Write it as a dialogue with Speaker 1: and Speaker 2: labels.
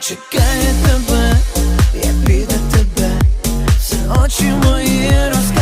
Speaker 1: Чекає тебе, я піду тебе, все очі мої розкажуть.